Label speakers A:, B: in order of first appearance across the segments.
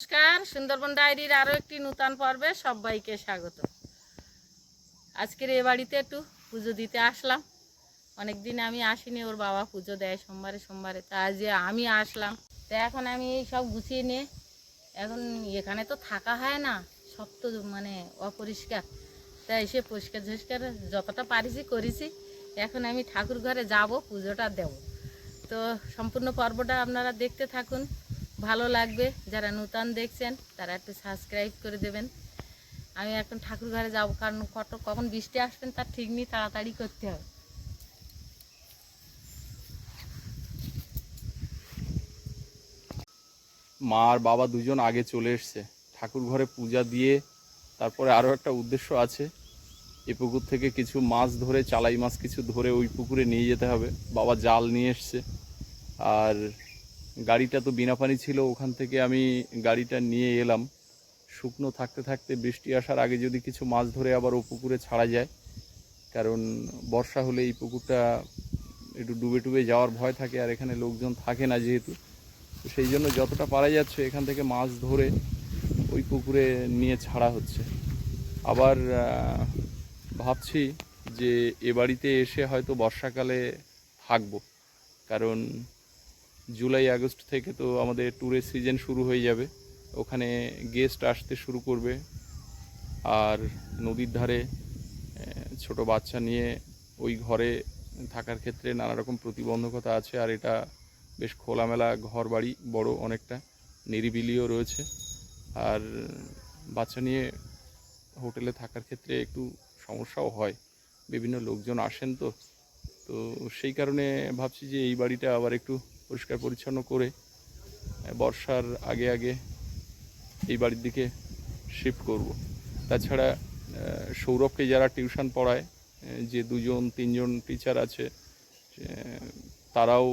A: নমস্কার, সুন্দরবন ডায়েরির আরও একটি নূতন পর্বে সবাইকে স্বাগত। আজকের এ বাড়িতে একটু পুজো দিতে আসলাম। অনেক দিন আমি আসিনি, ওর বাবা পুজো দেয় সোমবারে সোমবারে, তা যে আমি আসলাম। তা এখন আমি এই সব গুছিয়ে নিয়ে, এখন এখানে তো থাকা হয় না, সব তো মানে অপরিষ্কার। তা এসে পরিষ্কার ঝরিষ্কার যতটা পারিছি করেছি, এখন আমি ঠাকুর ঘরে যাব, পুজোটা দেব। তো সম্পূর্ণ পর্বটা আপনারা দেখতে থাকুন। ভালো লাগবে। যারা নূতন দেখছেন, তারা একটু সাবস্ক্রাইব করে দেবেন। আমি এখন ঠাকুর ঘরে যাব, কারণ কত, কখন বৃষ্টি আসবেন তার ঠিক নেই, তাড়াতাড়ি করতে হবে।
B: মা আর বাবা দুজন আগে চলে এসছে। ঠাকুর ঘরে পূজা দিয়ে তারপরে আরও একটা উদ্দেশ্য আছে। এই পুকুর থেকে কিছু মাছ ধরে, চালাই মাছ কিছু ধরে ওই পুকুরে নিয়ে যেতে হবে। বাবা জাল নিয়ে এসছে। আর গাড়িটা তো বিনা পানি ছিল, ওখান থেকে আমি গাড়িটা নিয়ে এলাম। শুকনো থাকতে থাকতে বৃষ্টি আসার আগে যদি কিছু মাছ ধরে আবার ও পুকুরে ছাড়া যায়, কারণ বর্ষা হলে এই পুকুরটা একটু ডুবে ডুবে যাওয়ার ভয় থাকে আর এখানে লোকজন থাকে না যেহেতু। সেই জন্য যতটা পারা যাচ্ছে এখান থেকে মাছ ধরে ওই পুকুরে নিয়ে ছাড়া হচ্ছে। আবার ভাবছি যে এ বাড়িতে এসে হয়তো বর্ষাকালে থাকব, কারণ জুলাই, আগস্ট থেকে তো আমাদের ট্যুরের সিজন শুরু হয়ে যাবে। ওখানে গেস্ট আসতে শুরু করবে। আর নদীর ধারে ছোট বাচ্চা নিয়ে ওই ঘরে থাকার ক্ষেত্রে নানা রকম প্রতিবন্ধকতা আছে, আর এটা বেশ খোলামেলা ঘর বাড়ি বড় অনেকটা, নিরিবিলিও রয়েছে। আর বাচ্চা নিয়ে হোটেলে থাকার ক্ষেত্রে একটু সমস্যাও হয়। বিভিন্ন লোকজন আসেন তো। তো সেই কারণে ভাবছি যে এই বাড়িটা আবার একটু পরিষ্কার পরিচ্ছন্ন করে বর্ষার আগে আগে এই বাড়ির দিকে শিফট করব। তাছাড়া সৌরভকে যারা টিউশন পড়ায় যে দুজন, তিনজন টিচার আছে তারাও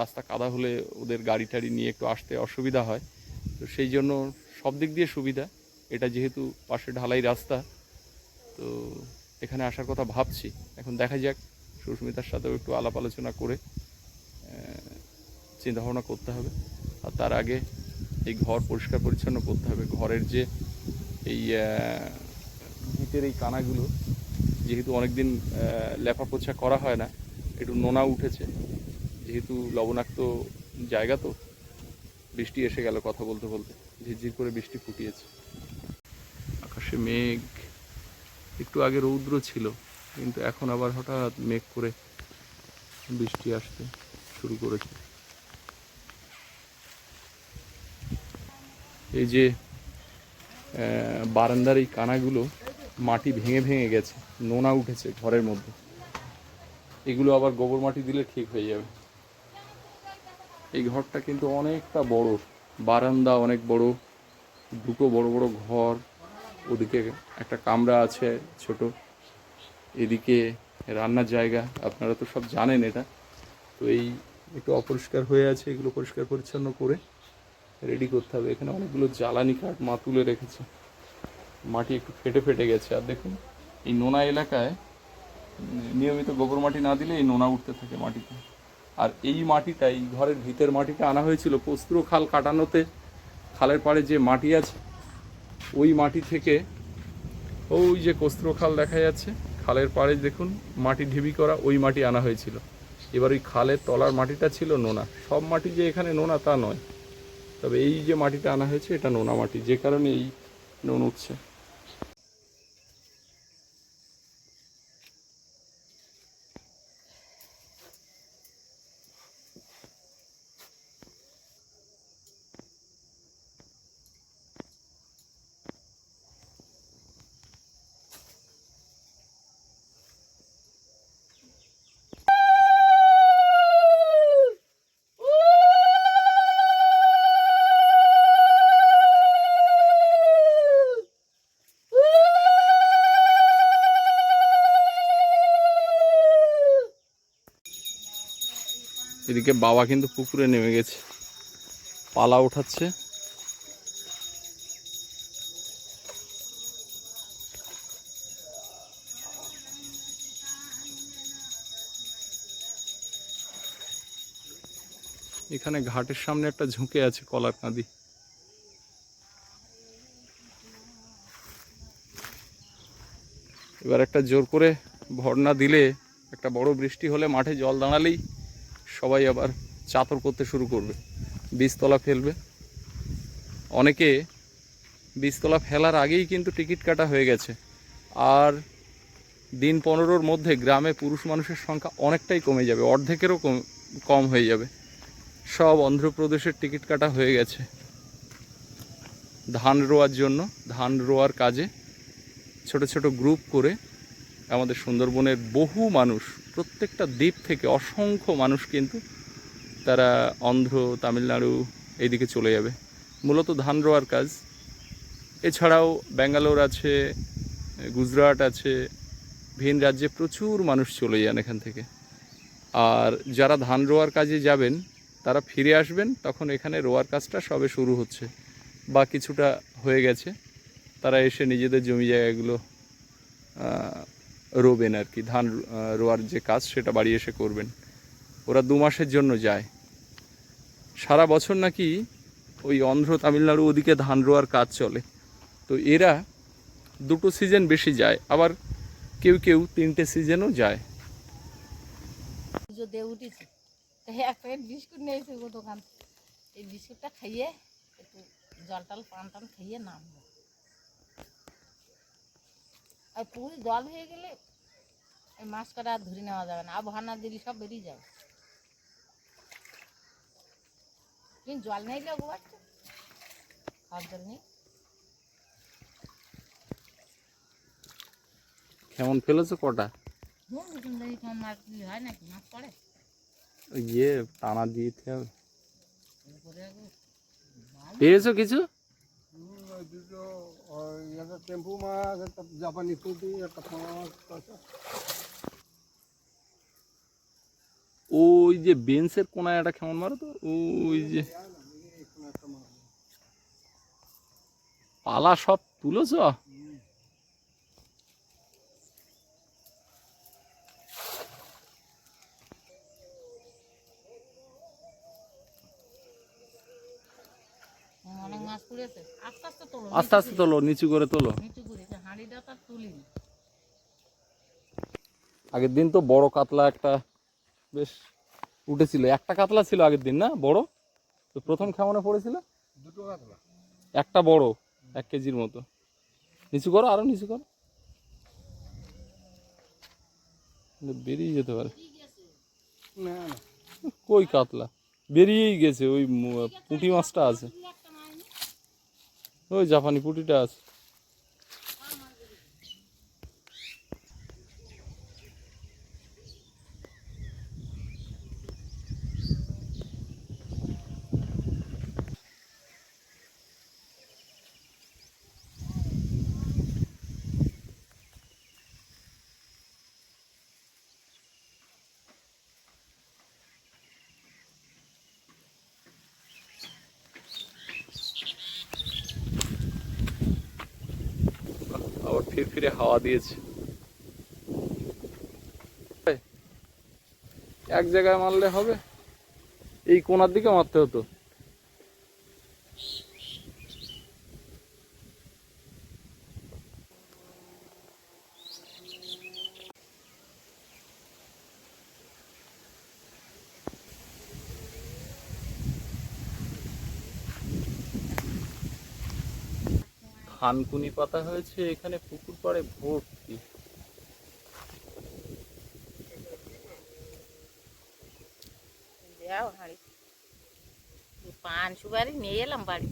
B: রাস্তা কাদা হলে ওদের গাড়ি টাড়ি নিয়ে একটু আসতে অসুবিধা হয়। তো সেই জন্য সব দিক দিয়ে সুবিধা। এটা যেহেতু পাশে ঢালাই রাস্তা, তো এখানে আসার কথা ভাবছি। এখন দেখা যাক, সুস্মিতার সাথেও একটু আলাপ আলোচনা করে চিন্তা ভাবনা করতে হবে। আর তার আগে এই ঘর পরিষ্কার পরিচ্ছন্ন করতে হবে। ঘরের যে এই ভিতের এই কানাগুলো, যেহেতু অনেকদিন লেপা পোছা করা হয় না, একটু নোনা উঠেছে। যেহেতু লবণাক্ত জায়গা তো, বৃষ্টি এসে গেল কথা বলতে বলতে। ঝিরঝির করে বৃষ্টি ফুটিয়েছে। আকাশে মেঘ। একটু আগে রৌদ্র ছিল, কিন্তু এখন আবার হঠাৎ মেঘ করে বৃষ্টি আসতে শুরু করেছে। এই যে বারান্দার এই কানাগুলো মাটি ভেঙে ভেঙে গেছে, নোনা উঠেছে ঘরের মধ্যে। এগুলো আবার গোবর মাটি দিলে ঠিক হয়ে যাবে। এই ঘরটা কিন্তু অনেকটা বড়, বারান্দা অনেক বড়, দুটো বড় বড় ঘর, ওদিকে একটা কামরা আছে ছোট, এদিকে রান্নার জায়গা, আপনারা তো সব জানেন এটা। তো এই একটু অপরিষ্কার হয়ে আছে, এগুলো পরিষ্কার পরিচ্ছন্ন করে রেডি করতে হবে। এখানে অনেকগুলো জ্বালানি কাঠ মা তুলে রেখেছে। মাটি একটু ফেটে ফেটে গেছে। আর দেখুন, এই নোনা এলাকায় নিয়মিত গোবর মাটি না দিলে এই নোনা উঠতে থাকে মাটিতে। আর এই মাটিটা, এই ঘরের ভিতের মাটিটা আনা হয়েছিল কস্তুর খাল কাটানোতে। খালের পাড়ে যে মাটি আছে, ওই মাটি থেকে ওই যে কস্তুর খাল দেখা যাচ্ছে, খালের পাড়ে দেখুন মাটি ঢিবি করা, ওই মাটি আনা হয়েছিল। এবার ওই খালের তলার মাটিটা ছিল নোনা। সব মাটি যে এখানে নোনা, তা নয়। তবে এই যে মাটিটা আনা হয়েছে এটা নোনা মাটি। যে কারণে এই নুন উঠছে। এদিকে বাবা কিন্তু পুকুরে নেমে গেছে। পালা উঠাচ্ছে। এখানে ঘাটের সামনে একটা ঝুঁকে আছে কলার কাঁদি। এবার একটা জোর করে ভর্না দিলে একটা বড় বৃষ্টি হলে মাঠে জল দাঁড়ালেই সবাই আবার চাতর করতে শুরু করবে। বীজতলা ফেলবে। অনেকে বীজতলা ফেলার আগেই কিন্তু টিকিট কাটা হয়ে গেছে। আর দিন পনেরোর মধ্যে গ্রামে পুরুষ মানুষের সংখ্যা অনেকটাই কমে যাবে, অর্ধেকেরও কম কম হয়ে যাবে। সব অন্ধ্রপ্রদেশের টিকিট কাটা হয়ে গেছে। ধান রোয়ার জন্য, ধান রোয়ার কাজে ছোট ছোট গ্রুপ করে আমাদের সুন্দরবনের বহু মানুষ, প্রত্যেকটা দ্বীপ থেকে অসংখ্য মানুষ কিন্তু তারা অন্ধ্র, তামিলনাড়ু এইদিকে চলে যাবে। মূলত ধান রোয়ার কাজ। এছাড়াও ব্যাঙ্গালোর আছে, গুজরাট আছে, ভিন রাজ্যে প্রচুর মানুষ চলে যান এখান থেকে। আর যারা ধান রোয়ার কাজে যাবেন, তারা ফিরে আসবেন, তখন এখানে রোয়ার কাজটা সবে শুরু হচ্ছে। বা কিছুটা হয়ে গেছে। তারা এসে নিজেদের জমি জায়গাগুলো রোবেন আর কি, ধান রোয়ার যে কাজ সেটা বাড়ি এসে করবেন। ওরা দু মাসের জন্য যায়। সারা বছর নাকি ওই অন্ধ্র তামিলনাড়ু ওদিকে ধান রোয়ার কাজ চলে। তো এরা দুটো সিজন বেশি যায়, আবার কেউ কেউ তিনটে সিজনও যায়।
A: দোকান। এই বিস্কুটটা খাইয়ে একটু জল পান টান খাইয়ে নামবো। আর পুরো জল হয়ে গেলে এই মাছ কটা আর ধরে নেওয়া যাবে না। আবহাওয়া না দিলে সব বেরিয়ে যাবে। কিন্তু জল নেই লোক বাচ্চা খাওয়ার জল নেই?
B: কেমন ফেলেছো কটা?
A: হুম দুজন দেখি কেমন মাছ দিলে হয় নাকি? মাছ পড়ে?
B: ওই ইয়ে টানা দিতে হবে।
A: করে একটু
B: পেয়েছ কিছু?
C: দুটো ওই একটা টেম্পু মাছ একটা জাপানি পুঁটি একটা পোনা মাছ আছে।
B: ওই যে বেঞ্চের কোনায় একটা কেমন মারো তো ওই যে। পালা সব তুলেছ
A: হুম, অনেক মাছ পড়েছে আস্তে আস্তে তোলো
B: আস্তে আস্তে নিচু করে তোলো। আগের দিন তো বড় কাতলা একটা বেশ উঠেছিল। একটা কাতলা ছিল আগের দিন না? বড়? তো প্রথম কেমনে পড়েছিল?
C: দুটো কাতলা।
B: একটা বড় এক কেজির মতো। নিচু করো আরও নিচু করো। বেরিয়ে যেতে পারে।
C: না না।
B: কই কাতলা? বেরিয়েই গেছে ওই পুঁটি মাছটা আছে। ওই জাপানি পুটিটা আছে আবার ফির হাওয়া দিয়েছে। এক জায়গায় মারলে হবে? এই কোনার দিকে মারতে হতো। থানকুনি পাতা হয়েছে এখানে পুকুর পাড়ে ভর্তি।
A: যাও হাঁড়ি। পান সুপারি নিয়ে এলাম বাড়ি।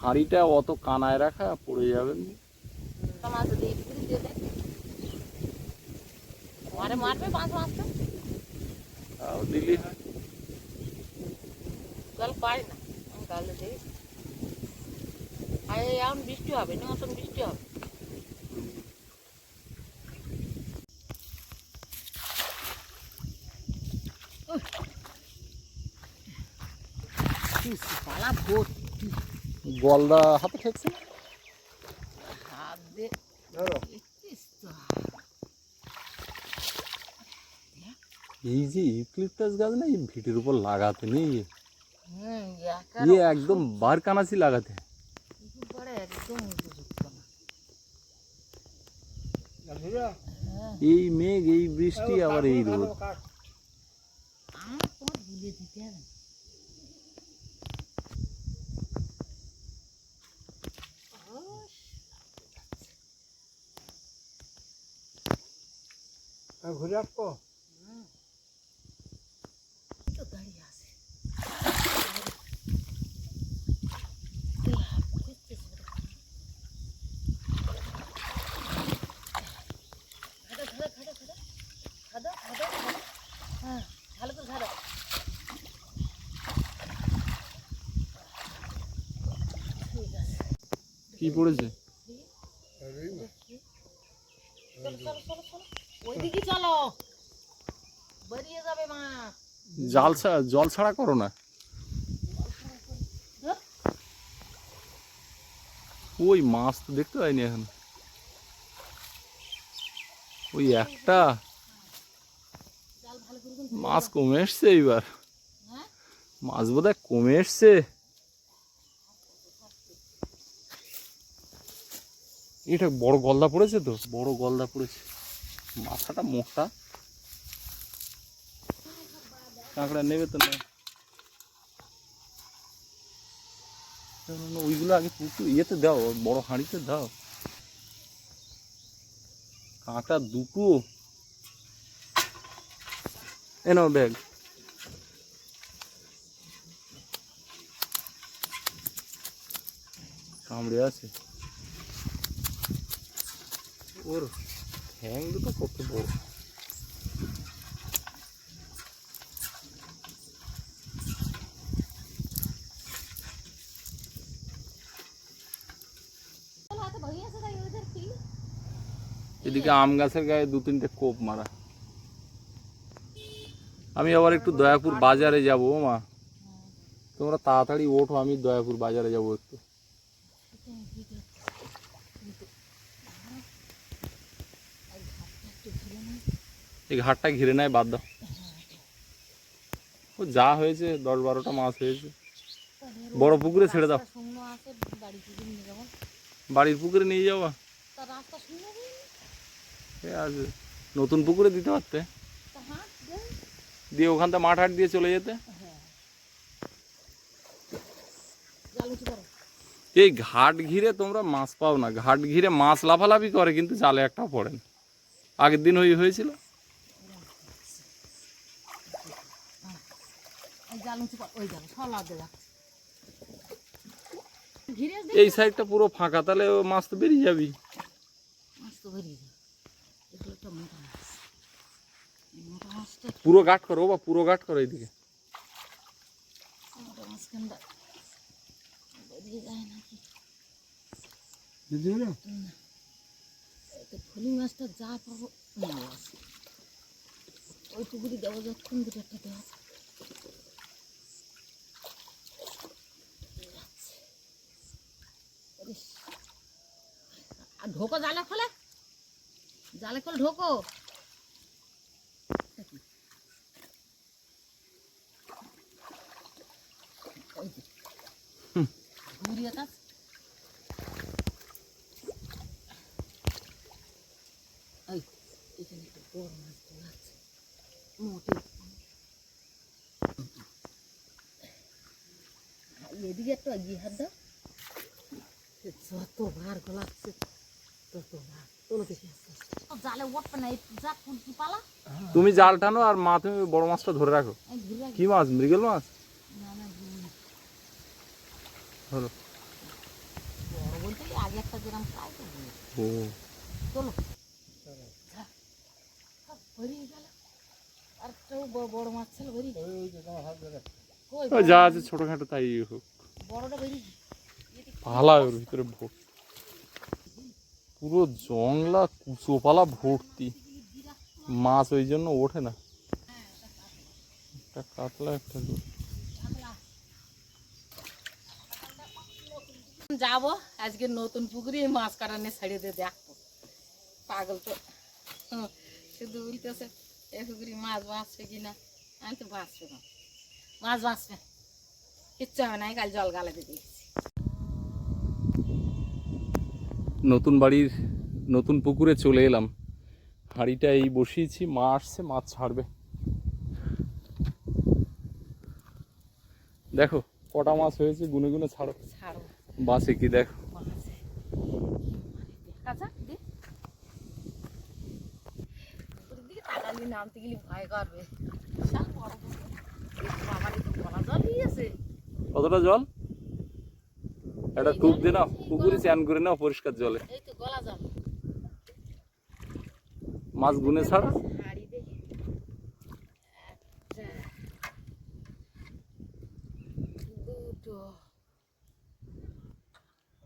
B: হাঁড়িটা অত কানায় রাখা পড়ে যাবেন
A: মারে মারবে পাঁচ মাছটা
B: তাও দিলি হয়
A: জল পারি না। আমি গালে দিই। আর এই এখন বৃষ্টি হবে না মতন বৃষ্টি হবে। পালা ভর্তি
B: গলদা হাতে ঠেকছে না?
A: হাত দিয়ে
C: ধরো।
A: দেখছিস তো।
B: এই যে ইউক্লিপটাস গাছ না এই ভিটের উপর লাগাতে নেই।
A: হুম
B: ये एकदम बार कानासी लागत है
A: পরে একদম উপযুক্ত না
C: জানিরা
B: এই মেঘ এই বৃষ্টি আবার এই রোদ
A: আমার তোমার বুলিয়ে দিতে হবে না।
C: ঘুরে আসবো
B: কি পড়েছে? জাল ছাড়া জল ছাড়া করো না।
A: হ্যাঁ?
B: ওই মাছ তো দেখতে পাইনি এখন। ওই একটা। মাছ কমে এসছে এইবার।
A: হ্যাঁ?
B: মাছ বোধহয় কমে এসছে। এটা বড় গলদা পড়েছে তো? বড় গলদা পড়েছে। মাথাটা মোটা। কাঁকড়া নেবে তো না। ওইগুলো আগে পুকুর, ইয়েতে দাও, বড় হাঁড়িতে দাও। কাঁকড়া দুটো। এ নাও ব্যাগ। কামড়ে আছে। ওর ঠ্যাং দুটো কত বড় এদিকে আম গাছের গায়ে দু তিনটে কোপ মারা। আমি আবার একটু দয়াপুর বাজারে যাব, মা। তোমরা তাড়াতাড়ি ওঠো, আমি দয়াপুর বাজারে যাব একটু। এই ঘাটটা ঘিরে নেয়, বাদ দাও। ও যা হয়েছে, দশ বারোটা মাছ হয়েছে। বড় পুকুরে ছেড়ে দাও।
A: যাব
B: বাড়ির পুকুরে নিয়ে ঠিক আছে নতুন পুকুরে দিতে পারতে? দিয়ে ওখান থেকে মাঠ হাট দিয়ে চলে যেতে? এই ঘাট ঘিরে তোমরা মাছ পাও না। ঘাট ঘিরে মাছ লাফালাফি করে, কিন্তু জালে একটা পড়ে না। আগের দিন ওই হয়েছিল?
A: এই দেওয়া
B: সাইডটা পুরো ফাঁকা তাহলে ও মাছ তো বেরিয়ে যাবি।
A: মাছ তো বেরিয়ে যায় একটা মোটা মাছ। এই মোটা মাছটা
B: পুরো ঘাট করো বা পুরো ঘাট করো এইদিকে।
A: মোটা মাছ কেনটা বেরিয়ে যায় নাকি?
C: বুঝলি
A: এই তো ফলি মাছটা যা পাবো ওই পুকুরি দেবো যখন দুটো একটা দেওয়া ঢোকো জালে খোলে। জালে খোল ঢোকো। ঘুরিয়ে কাজ এখানে একটা বড় মাছ আছে। মোটে। এদিকে একটা এগিয়ে হাত দাও। যত বার গলাচ্ছে তত বার তোলো দেখি আস্তে আস্তে ও জালে উঠবে না এই যা কুলকি পালা
B: তুমি জাল টানো আর মা তুমি বড় মাছটা ধরে রাখো। কি মাছ মৃগেল মাছ?
A: না না ঘুরে।
B: ধরো।
A: বড় বলতে কি আগে একটা যেরকম পাই তো ঘুরে।
B: ও।
A: চলো। যা। সব ভরিয়ে গেল। আর একটাও ব- বড় মাছ ছিল ভরিয়ে
C: ওই যে তোমার হাত ধরে
A: কই
B: ও যা আছে ছোটখাটো তাই হোক। ওর ভিতরে ভর্তি পুরো জংলা কুচোপালা ভর্তি। মাছ ওই জন্য ওঠে না। একটা কাতলা একটা রুই।
A: যাব আজকে নতুন পুকুরে এই মাছ কাটানে ছেড়ে দিয়ে দেখব। পাগল তো। হুম, শুধু বলতেছে এ পুকুরে মাছ বাঁচবে কিনা? আমি তো বাঁচবে না। মাছ বাঁচবে। কিচ্ছু হবে না কাল জল গালাতে দিয়েছি
B: নতুন বাড়ির নতুন পুকুরে চলে এলাম। হাঁড়িটা এই বসিয়েছি মা আসছে মাছ ছাড়বে। দেখো কটা মাছ হয়েছে গুনে গুনে ছাড়ো।
A: ছাড়ো।
B: বাসে কি দেখো।
A: নামতে গেলে ভয় করবে।
B: কতটা জল? একটা টুপ দিয়ে নাও, পুকুরে চান করে নাও, পরিষ্কার জলে। মাছ গুনে ছাড়া।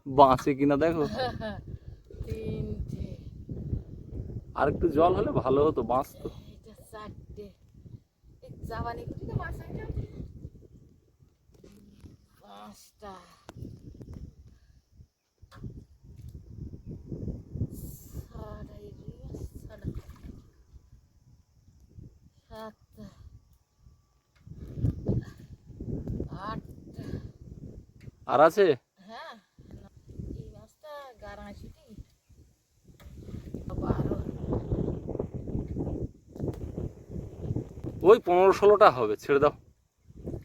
B: বাঁচে কিনা দেখো। আর একটু জল হলে ভালো হতো, বাঁচতো।
A: পাঁচটা ছটা এই রুই মাছ ছটা সাতটা আটটা
B: আর আছে?
A: হ্যাঁ এই
B: ওই পনেরো ষোলোটা হবে ছেড়ে দাও।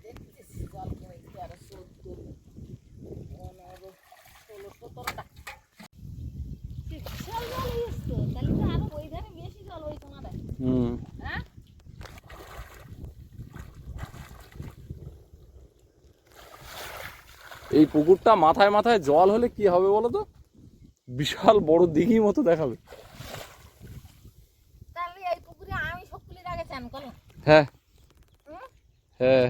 A: দেখতেছি জল কমে তেরো চোদ্দ পনেরো ষোলো সতেরোটা বিশাল জল হয়েছে তাহলে তো আরও ওই ধারে বেশি জল হয়েছে না রে
B: হুম
A: হ্যাঁ
B: এই পুকুরটা মাথায় মাথায় জল হলে কি হবে বলো তো? বিশাল বড় দিঘি মতো দেখাবে। হ্যাঁ। হ্যাঁ।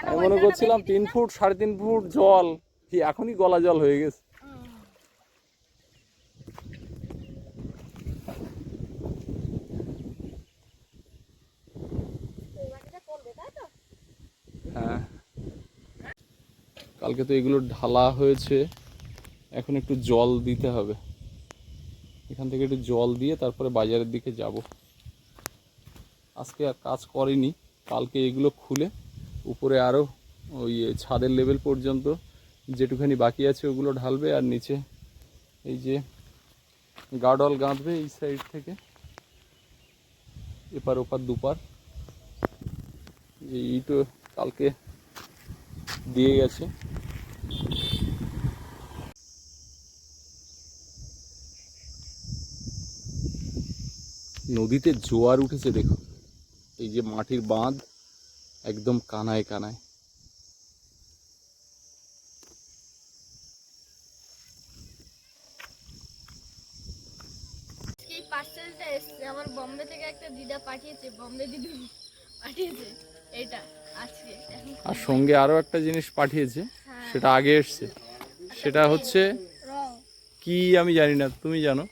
B: আমি মনে করছিলাম তিন ফুট সাড়ে তিন ফুট জল। কি এখনই গলা জল হয়ে গেছে
A: হুম। এই বাটিটা করবে, তাই তো?
B: হ্যাঁ কালকে তো এগুলো ঢালা হয়েছে। এখন একটু জল দিতে হবে। এখান থেকে একটু জল দিয়ে তারপরে বাজারের দিকে যাব। আজকে আর কাজ করেনি। কালকে এগুলো খুলে উপরে আরও ওই ছাদের লেভেল পর্যন্ত যেটুখানি বাকি আছে ওগুলো ঢালবে আর নিচে এই যে গার্ডল গাঁথবে এই সাইড থেকে। এপার ওপার দুপার। এই ইটও কালকে দিয়ে গেছে। নদীতে জোয়ার উঠেছে দেখো। এই যে মাটির বাঁধ একদম কানায় কানায়।
D: পার্সেলটা এসছে আমার বম্বে থেকে একটা দিদা পাঠিয়েছে বম্বে দিদি পাঠিয়েছে এটা আজকে।
B: আর সঙ্গে আরও একটা জিনিস পাঠিয়েছে
D: হ্যাঁ।
B: সেটা আগে এসছে। সেটা হচ্ছে কি আমি জানি না তুমি জানো?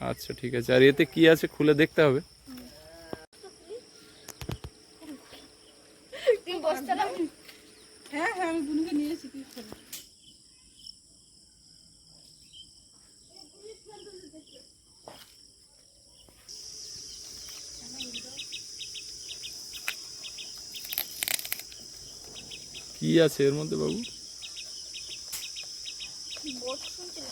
B: আচ্ছা ঠিক আছে। আর এতে কি আছে খুলে দেখতে হবে।
A: হ্যাঁ হ্যাঁ আমি বুনুকে নিয়েছি কি
B: কি আছে এর মধ্যে বাবু
D: বোর্ড শুনছিলে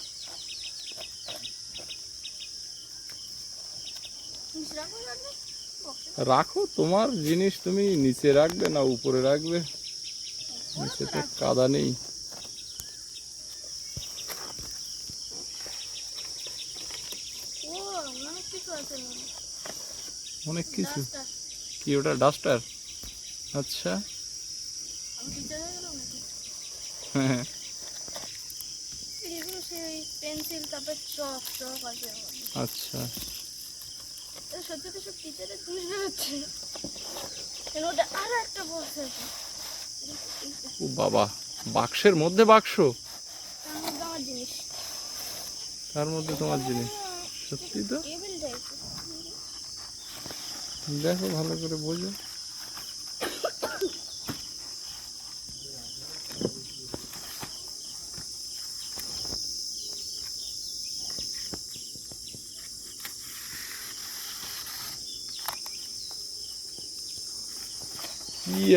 D: নিচে রাখো রাখবে
B: রাখো তোমার জিনিস তুমি নিচে রাখবে না উপরে রাখবে। নিচে তো কাদা নেই।
D: অনেক কিছু।
B: কি ওটা ডাস্টার? আচ্ছা।
D: হ্যাঁ হয়ে গেলাম নাকি
B: হ্যাঁ
D: এগুলো সেই পেন্সিল তারপর চক চক আছে এর মধ্যে।
B: আচ্ছা
D: এ সত্যি তো সব টিচারের জিনিস বেরোচ্ছে এর মধ্যে আরও একটা বক্স আছে।
B: ও বাবা বাক্সের মধ্যে বাক্স?
D: তার মধ্যে আমার জিনিস।
B: তার মধ্যে তোমার জিনিস। সত্যি তো? দেখো ভালো করে বোঝো।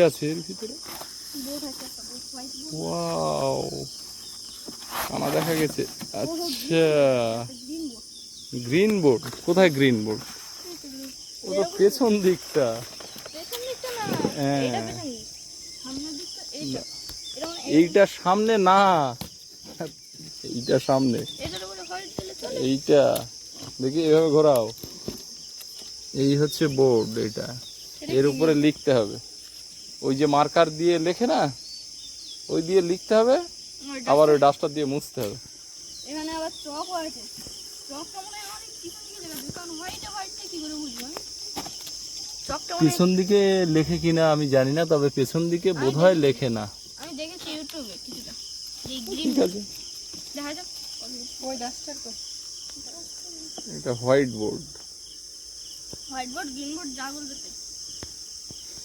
B: আছে এর ভিতরে? ওয়াও কানা দেখা গেছে। আচ্ছা।
D: গ্রিন
B: বোর্ড কোথায় গ্রিন বোর্ড ও তো পেছন দিকটা। হ্যাঁ।
D: এইটা মানে
B: সামনে না। এইটা সামনে। এইটা। দেখি এভাবে ঘোরাও। এই হচ্ছে বোর্ড এটা। এর উপরে লিখতে হবে। ওই যে মার্কার দিয়ে লেখে না ওই দিয়ে লিখতে হবে আবার ওই ডাস্টার দিয়ে মুছতে হবে।
D: এখানে আবার চকও আছে। চকটা মনে হয় অনেক পিছন দিকে লেখা আছে হোয়াইটে হোয়াইটে কি করে বুঝব? আমি? চকটা হয়-
B: পিছন দিকে লেখে কিনা আমি জানি না তবে পেছন দিকে বোধহয় লেখে না।
D: আমি দেখেছি ইউটিউবে কিছুটা।
B: ঠিক আছে।
D: দেখা যাক।
C: ওই ডাস্টার তো।
B: এটা white board
D: white board green board যা বলবে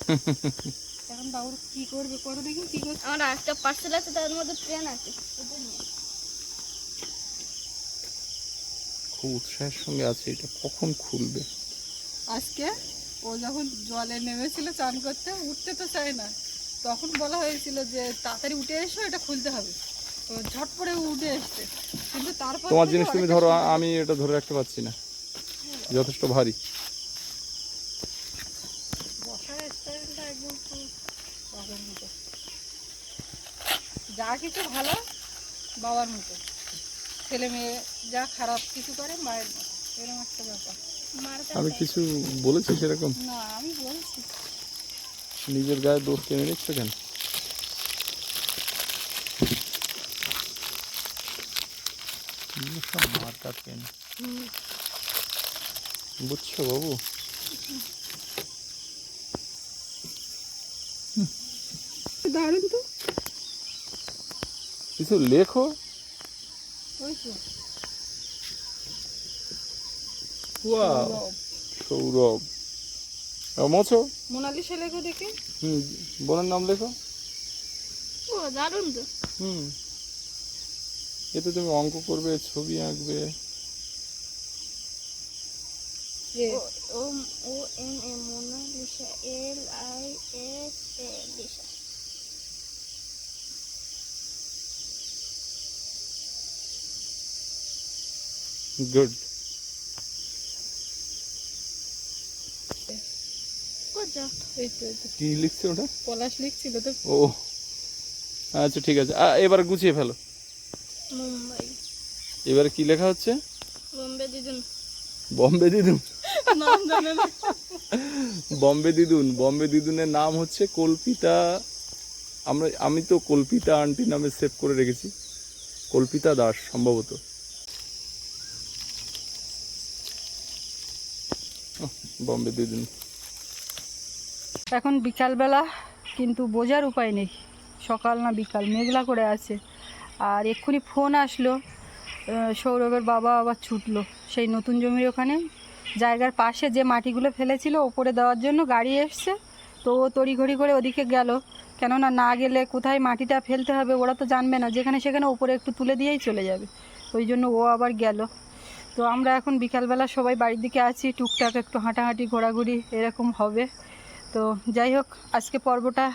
C: এখন বাবুর কি করবে? করে দেখি কি করবে
D: আমার একটা পার্সেল আছে তার মধ্যে ট্রেন আছে।
B: খুব উৎসাহের সঙ্গে আছে এটা কখন খুলবে?
C: আজকে ও যখন জলে নেমেছিল চান করতে উঠতে তো চায় না। তখন বলা হয়েছিল যে তাড়াতাড়ি উঠে এসো এটা খুলতে হবে। তো ঝট করে উঠে এসছে। কিন্তু তারপর
B: তোমার জিনিস তুমি ধরো আমি এটা ধরে রাখতে পারছি না। যথেষ্ট ভারী
C: বসার স্টাইলটা একদম খুব বাবার মতো যা কিছু ভালো বাবার মতো। ছেলে মেয়ে যা খারাপ কিছু করে মায়ের মতো। এরকম একটা ব্যাপার।
B: আমি কিছু বলেছি সেরকম?
C: না আমি বলছি।
B: নিজের গায়ে দোষ টেনে নিচ্ছ কেন? মার্কার পেন বুঝছ বাবু?
C: দারুণ তো।
B: কিছু লেখো।
C: ওই তো
B: ওয়াও সৌরভ। মোছো?
C: মোনালিসা লেখো দেখে।
B: হুম বোনের নাম লেখো।
D: ও দারুণ তো।
B: হুম। এতে তুমি অঙ্ক করবে ছবি আঁকবে।
D: ও ও ও M A
B: Mona Lisa
D: L
C: I S A good
B: কি লিখছে ওটা?
C: পলাশ লিখছিল তো
B: ও আচ্ছা ঠিক আছে। এবার গুছিয়ে ফেলো।
D: মুম্বাই।
B: এবারে কি লেখা হচ্ছে?
D: বোম্বে দিদুন।
B: বম্বে দিদুন।
C: নাম জানে না।
B: বম্বে দিদুন। বম্বে দিদুনের নাম হচ্ছে কল্পিতা। আমরা আমি তো কল্পিতা আন্টি নামে সেভ করে রেখেছি। কল্পিতা দাস সম্ভবত। বম্বে দিদুন
E: এখন বিকালবেলা কিন্তু বোঝার উপায় নেই। সকাল না বিকাল মেঘলা করে আছে। আর এক্ষুনি ফোন আসলো সৌরভের বাবা আবার ছুটলো। সেই নতুন জমির ওখানে। জায়গার পাশে যে মাটিগুলো ফেলেছিল ওপরে দেওয়ার জন্য গাড়ি এসছে। তো ও তড়িঘড়ি করে ওদিকে গেল। কেননা না গেলে কোথায় মাটিটা ফেলতে হবে ওরা তো জানবে না। যেখানে সেখানে ওপরে একটু তুলে দিয়েই চলে যাবে। ওই জন্য ও আবার গেল। তো আমরা এখন বিকালবেলা সবাই বাড়ির দিকে আছি, টুকটাক একটু হাঁটাহাঁটি, ঘোরাঘুরি এরকম হবে। তো যাই হোক, আজকে পর্বটা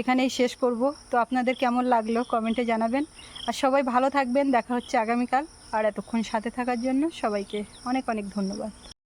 E: এখানেই শেষ করব। তো আপনাদের কেমন লাগল কমেন্টে জানাবেন। আর সবাই ভালো থাকবেন, দেখা হচ্ছে আগামীকাল। আর এতক্ষণ সাথে থাকার জন্য সবাইকে অনেক অনেক ধন্যবাদ।